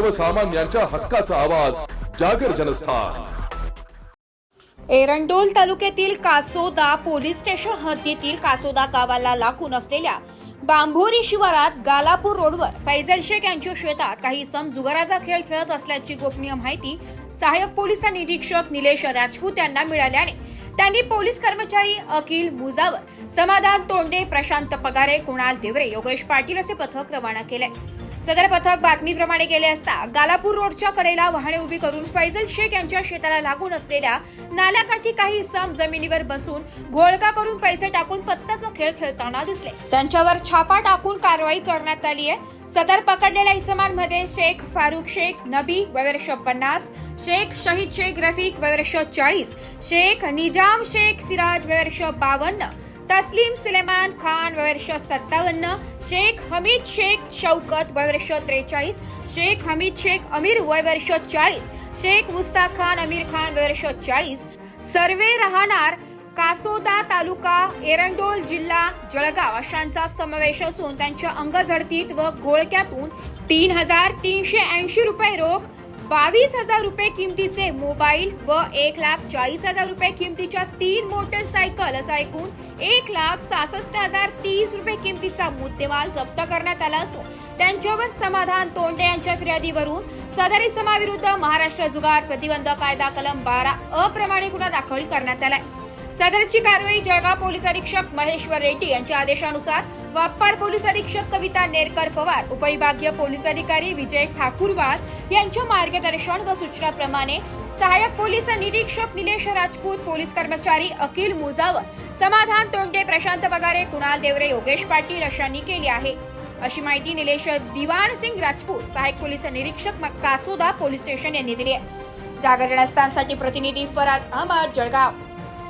सर्वसामान्यांच्या हक्काचा आवाज जागर जनस्थान. एरंडोल तालुक्यातील कासोदा पोलीस स्टेशन हद्दीतील कासोदा गावाला लागून असलेल्या बांभोरी शिवारात गालापूर रोडवर फैजल शेख यांच्या शेतात काही सम जुगाराचा खेळ खेळत असल्याची गोपनीय माहिती सहाय्यक पोलीस निरीक्षक निलेश राजपूत यांना मिळाल्याने त्यांनी पोलीस कर्मचारी अखिल मुजावर समाधान तोंडे प्रशांत पगारे कुणाल देवरे योगेश पाटील असे पथक रवाना केले. सदर पथक बातमीप्रमाणे गेले असता गालापूर रोडच्या कडेला वाहने उभी करून फैजल शेख यांच्या शेताला लागून असलेल्या नाल्याकाठी काही सम जमिनीवर बसून घोळका करून पैसे टाकून पत्त्याचा खेळ खेळताना दिसले. त्यांच्यावर छापा टाकून कारवाई करण्यात आली आहे. सदर पकडलेल्या इसमांमध्ये शेख फारुख शेख नबी वयवर्ष पन्नास शेख शहीद शेख रफीक वयवर्ष चाळीस शेख निजाम शेख सिराज वयवर्ष बावन्न तस्लीम सुलेमान खान वयवर्ष सत्तावन्न शेख हमीद शेख शौकत वयवर्ष त्रेचाळीस शेख हमीद शेख अमीर वयवर्ष चाळीस शेख मुस्ताक खान अमीर खान वयवर्ष चाळीस. सर्वे राहणार कासोदा तालुका एरंडोल जिल्हा जळगाव अशांचा समावेश असून त्यांच्या अंगझडतीत व घोळक्यातून तीन हजार तीनशे ऐंशी रुपये रोख बावीस हजार रुपये किमतीचे मोबाईल व एक लाख चाळीस हजार रुपये किमतीच्या तीन मोटरसायकल असं ऐकून एक लाख सहासष्ट हजार तीस रुपये किमतीचा मुद्देमाल जप्त करण्यात आला असून त्यांच्यावर समाधान तोंडे यांच्या फिर्यादीवरून सदर इसमाविरुद्ध महाराष्ट्र जुगार प्रतिबंध कायदा कलम बारा अप्रमाणे गुन्हा दाखल करण्यात आलाय. सदरची कारवाई जळगाव पोलीस अधीक्षक महेश्वर रेड्डी यांच्या आदेशानुसार वाप्पार पोलीस अधीक्षक कविता नेरकर पवार उपविभागीय पोलीस अधिकारी विजय ठाकूरवार यांच्या मार्गदर्शन व सूचनाप्रमाणे सहाय्यक पोलीस निरीक्षक निलेश राजपूत पोलीस कर्मचारी अकिल मुजावर समाधान तोंडे प्रशांत पगारे कुणाल देवरे योगेश पाटील अशांनी केली आहे. अशी माहिती निलेश दिवाण सिंग राजपूत सहाय्यक पोलीस निरीक्षक कासोदा पोलीस स्टेशन यांनी दिली आहे. जागर प्रतिनिधी फराज अहमद जळगाव.